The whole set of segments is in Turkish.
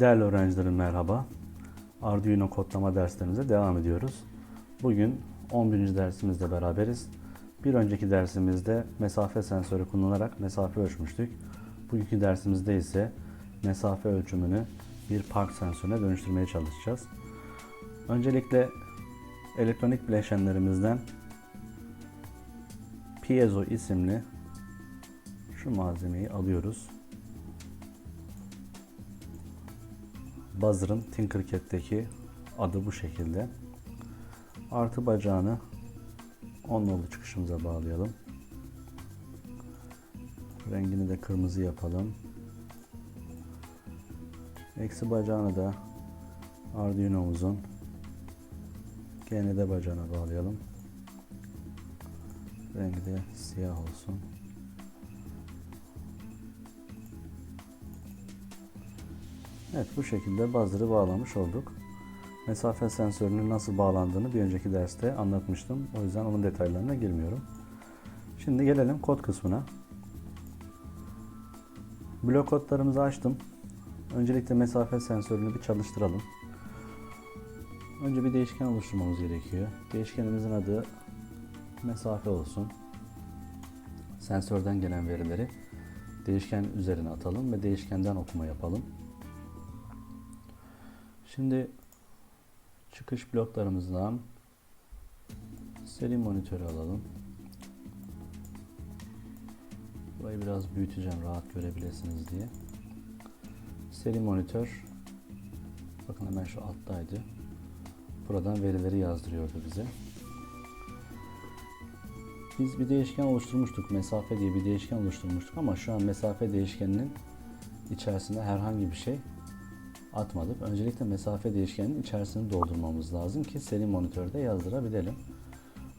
Değerli öğrencilerim merhaba. Arduino kodlama derslerimize devam ediyoruz. Bugün 11. dersimizle beraberiz. Bir önceki dersimizde mesafe sensörü kullanarak mesafe ölçmüştük. Bugünkü dersimizde ise mesafe ölçümünü bir park sensörüne dönüştürmeye çalışacağız. Öncelikle elektronik bileşenlerimizden piezo isimli şu malzemeyi alıyoruz. Buzzer'ın Tinkercad'deki adı bu şekilde. Artı bacağını 10 nolu çıkışımıza bağlayalım. Rengini de kırmızı yapalım. Eksi bacağını da Arduino'muzun GND bacağına bağlayalım. Rengi de siyah olsun. Evet bu şekilde buzzer'ı bağlamış olduk. Mesafe sensörünün nasıl bağlandığını bir önceki derste anlatmıştım. O yüzden onun detaylarına girmiyorum. Şimdi gelelim kod kısmına. Blok kodlarımızı açtım. Öncelikle mesafe sensörünü bir çalıştıralım. Önce bir değişken oluşturmamız gerekiyor. Değişkenimizin adı mesafe olsun. Sensörden gelen verileri değişken üzerine atalım ve değişkenden okuma yapalım. Şimdi çıkış bloklarımızdan seri monitörü alalım. Burayı biraz büyüteceğim rahat görebilirsiniz diye. Seri monitör bakın hemen şu alttaydı. Buradan verileri yazdırıyordu bize. Biz bir değişken oluşturmuştuk. Mesafe diye bir değişken oluşturmuştuk ama şu an mesafe değişkeninin içerisinde herhangi bir şey atmadık. Öncelikle mesafe değişkeninin içerisini doldurmamız lazım ki seri monitörde yazdırabilelim.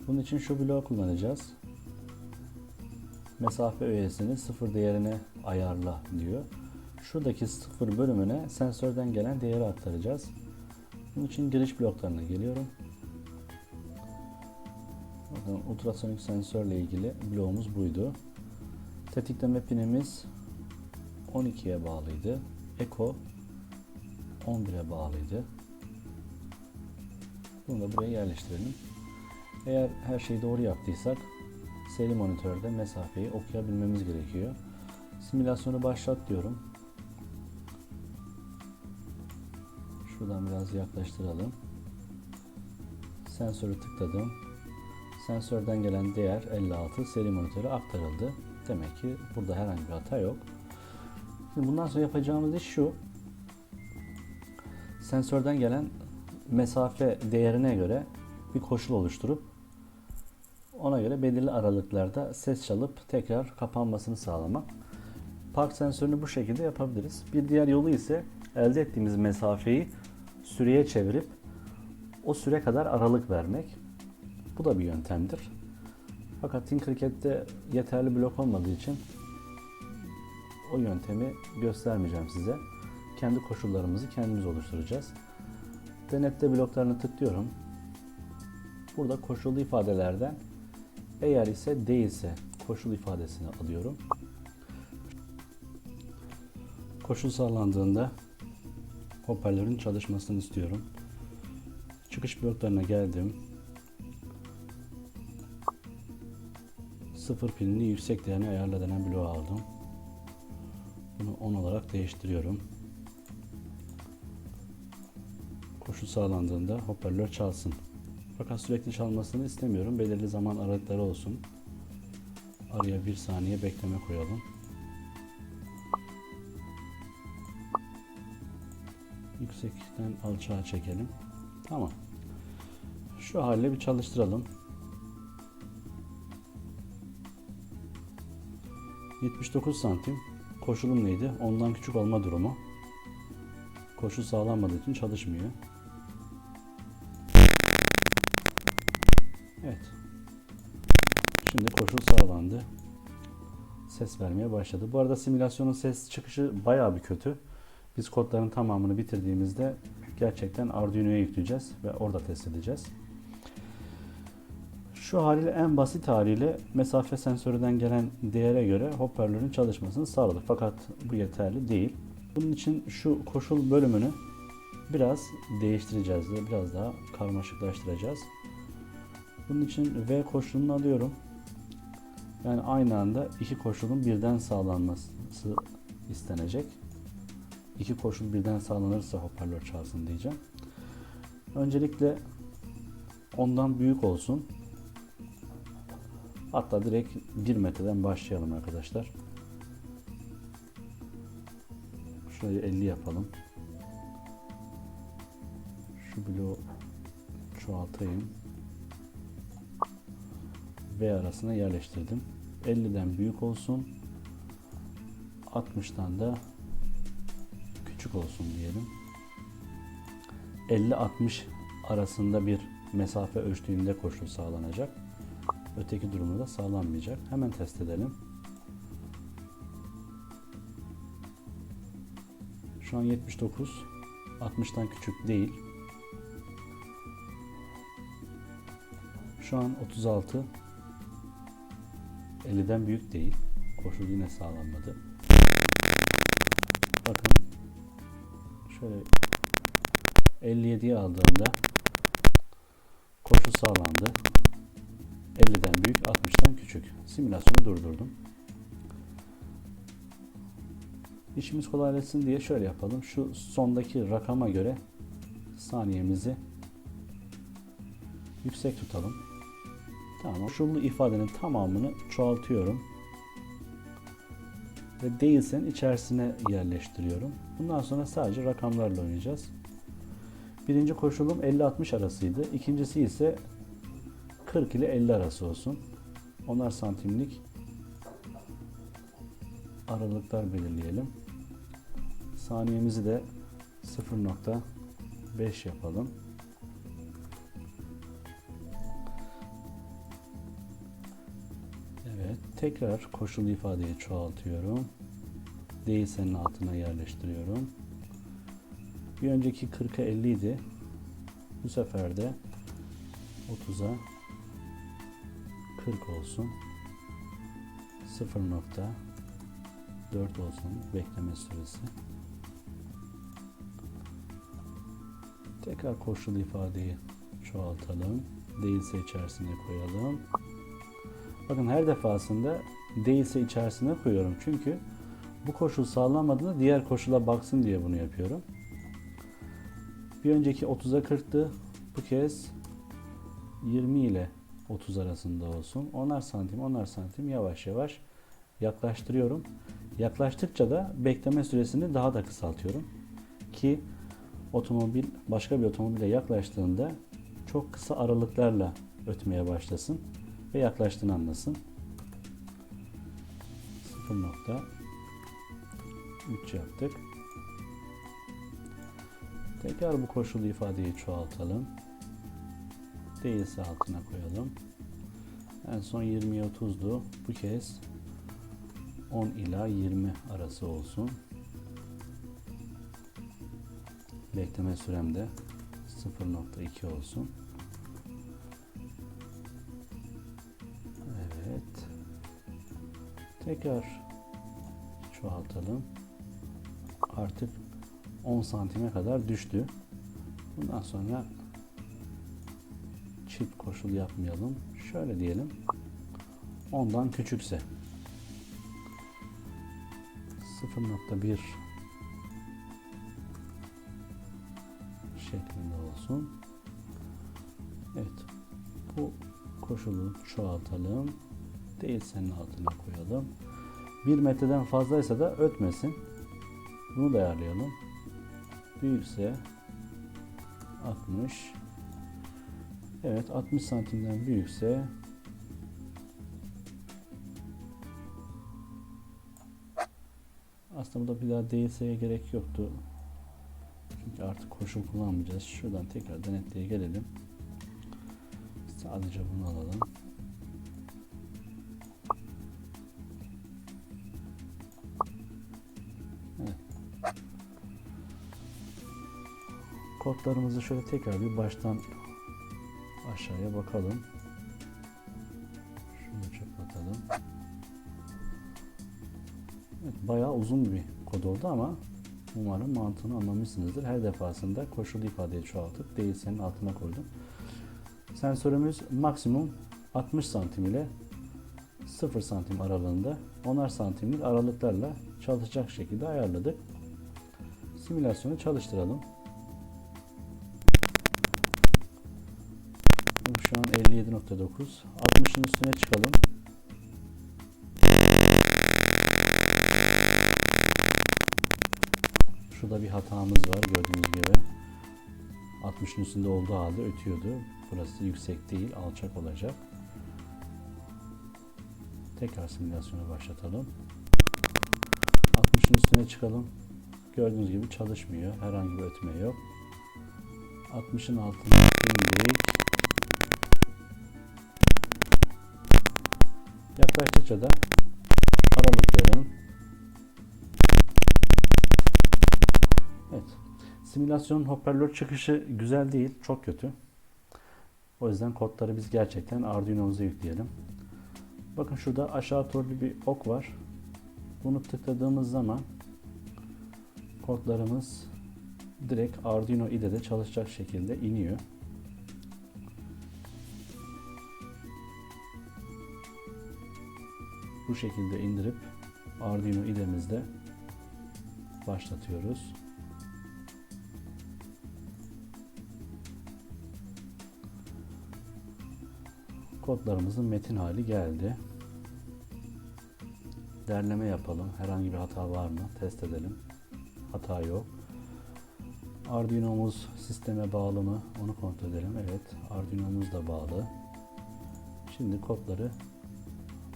Bunun için şu bloğu kullanacağız. Mesafe öğesini sıfır değerine ayarla diyor. Şuradaki sıfır bölümüne sensörden gelen değeri aktaracağız. Bunun için giriş bloklarına geliyorum. Bakın ultrasonik sensörle ilgili bloğumuz buydu. Tetikleme pinimiz 12'ye bağlıydı. Eko 11'e bağlıydı. Bunu da buraya yerleştirelim. Eğer her şeyi doğru yaptıysak seri monitörde mesafeyi okuyabilmemiz gerekiyor. Simülasyonu başlat diyorum. Şuradan biraz yaklaştıralım. Sensörü tıkladım. Sensörden gelen değer 56 seri monitöre aktarıldı. Demek ki burada herhangi bir hata yok. Şimdi bundan sonra yapacağımız iş şu. Sensörden gelen mesafe değerine göre bir koşul oluşturup ona göre belirli aralıklarda ses çalıp tekrar kapanmasını sağlamak. Park sensörünü bu şekilde yapabiliriz. Bir diğer yolu ise elde ettiğimiz mesafeyi süreye çevirip o süre kadar aralık vermek. Bu da bir yöntemdir. Fakat Tinkercad'de yeterli blok olmadığı için o yöntemi göstermeyeceğim size. Kendi koşullarımızı kendimiz oluşturacağız. Denetle bloklarını tıklıyorum. Burada koşullu ifadelerden eğer ise değilse koşul ifadesini alıyorum. Koşul sağlandığında hoparlörün çalışmasını istiyorum. Çıkış bloklarına geldim. Sıfır pilini yüksek değerine ayarla denen bloğu aldım. Bunu 10 olarak değiştiriyorum. Koşul sağlandığında hoparlör çalsın. Fakat sürekli çalmasını istemiyorum. Belirli zaman aralıkları olsun. Araya bir saniye bekleme koyalım. Yüksekten alçağa çekelim. Tamam. Şu hale bir çalıştıralım. 79 santim. Koşulum neydi? Ondan küçük olma durumu. Koşul sağlanmadığı için çalışmıyor. Evet. Şimdi koşul sağlandı. Ses vermeye başladı. Bu arada simülasyonun ses çıkışı bayağı bir kötü. Biz kodların tamamını bitirdiğimizde gerçekten Arduino'ya yükleyeceğiz ve orada test edeceğiz. Şu haliyle en basit haliyle mesafe sensöründen gelen değere göre hoparlörün çalışmasını sağladık. Fakat bu yeterli değil. Bunun için şu koşul bölümünü biraz değiştireceğiz. Biraz daha karmaşıklaştıracağız. Bunun için V koşulunu alıyorum. Yani aynı anda iki koşulun birden sağlanması istenecek. İki koşul birden sağlanırsa hoparlör çalsın diyeceğim. Öncelikle ondan büyük olsun. Hatta direkt 1 metreden başlayalım arkadaşlar. Şurayı 50 yapalım. Şu bloğu çoğaltayım. V arasına yerleştirdim. 50'den büyük olsun. 60'tan da küçük olsun diyelim. 50-60 arasında bir mesafe ölçtüğünde koşul sağlanacak. Öteki durumda da sağlanmayacak. Hemen test edelim. Şu an 79. 60'tan küçük değil. Şu an 36. 50'den büyük değil. Koşul yine sağlanmadı. Bakın. Şöyle 57'ye aldığımda koşul sağlandı. 50'den büyük, 60'tan küçük. Simülasyonu durdurdum. İşimiz kolaylaşsın diye şöyle yapalım. Şu sondaki rakama göre saniyemizi yüksek tutalım. Tamam. Koşullu ifadenin tamamını çoğaltıyorum. Ve değilsen içerisine yerleştiriyorum. Bundan sonra sadece rakamlarla oynayacağız. Birinci koşulum 50-60 arasıydı. İkincisi ise 40 ile 50 arası olsun. Onar santimlik aralıklar belirleyelim. Saniyemizi de 0.5 yapalım. Tekrar koşul ifadeyi çoğaltıyorum. Değilsenin altına yerleştiriyorum. Bir önceki 40'a 50 idi. Bu sefer de 30'a 40 olsun. 0.4 olsun bekleme süresi. Tekrar koşul ifadeyi çoğaltalım. Değilse içerisine koyalım. Bakın her defasında değilse içerisine koyuyorum. Çünkü bu koşul sağlanmadığında diğer koşula baksın diye bunu yapıyorum. Bir önceki 30'a 40'tı. Bu kez 20 ile 30 arasında olsun. Onar santim, onar santim yavaş yavaş yaklaştırıyorum. Yaklaştıkça da bekleme süresini daha da kısaltıyorum. Ki otomobil başka bir otomobile yaklaştığında çok kısa aralıklarla ötmeye başlasın ve yaklaştığını anlasın. 0.3 yaptık. Tekrar bu koşulu ifadeyi çoğaltalım. Değilse altına koyalım. En son 20'ye 30'du. Bu kez 10 ila 20 arası olsun. Bekleme sürem de 0.2 olsun. Tekrar çoğaltalım. Artık 10 santime kadar düştü. Bundan sonra çift koşul yapmayalım. Şöyle diyelim. 10'dan küçükse 0.1 şeklinde olsun. Evet. Bu koşulu çoğaltalım. Değilsenin altına koyalım. 1 metreden fazlaysa da ötmesin. Bunu da ayarlayalım. Büyükse 60 Evet 60 santimden büyükse aslında burada bir daha DS'ye gerek yoktu. Çünkü artık koşul kullanmayacağız. Şuradan tekrar denetleye gelelim. Sadece bunu alalım. Kodlarımızı şöyle tekrar bir baştan aşağıya bakalım. Şunu kapatalım. Evet, bayağı uzun bir kod oldu ama Umarım mantığını anlamışsınızdır. Her defasında koşullu ifadeyi çoğaltıp değilsenin altına koydum. Sensörümüz maksimum 60 santim ile 0 santim aralığında 10'ar santimlik aralıklarla çalışacak şekilde ayarladık. Simülasyonu çalıştıralım. Şu an 57.9. 60'ın üstüne çıkalım. Şurada bir hatamız var gördüğünüz gibi. 60'ın üstünde olduğu halde ötüyordu. Burası yüksek değil, alçak olacak. Tekrar simülasyonu başlatalım. 60'ın üstüne çıkalım. Gördüğünüz gibi çalışmıyor. Herhangi bir ötme yok. 60'ın altına indik. Yaklaştıkça da aralıkların Evet. Simülasyonun hoparlör çıkışı güzel değil, çok kötü. O yüzden kodları biz gerçekten Arduino'muza yükleyelim. Bakın şurada aşağı doğru bir ok var. Bunu tıkladığımız zaman kodlarımız direkt Arduino IDE'de çalışacak şekilde iniyor. Bu şekilde indirip Arduino IDE'mizde başlatıyoruz. Kodlarımızın metin hali geldi. Derleme yapalım. Herhangi bir hata var mı? Test edelim. Hata yok. Arduino'muz sisteme bağlı mı? Onu kontrol edelim. Evet, Arduino'muz da bağlı. Şimdi kodları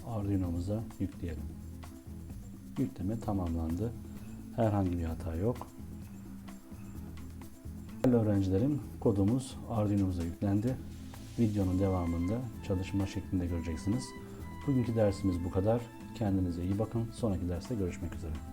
Arduino'muza yükleyelim. Yükleme tamamlandı. Herhangi bir hata yok. Değerli öğrencilerim, kodumuz Arduino'muza yüklendi. Videonun devamında çalışma şeklinde göreceksiniz. Bugünkü dersimiz bu kadar. Kendinize iyi bakın. Sonraki derste görüşmek üzere.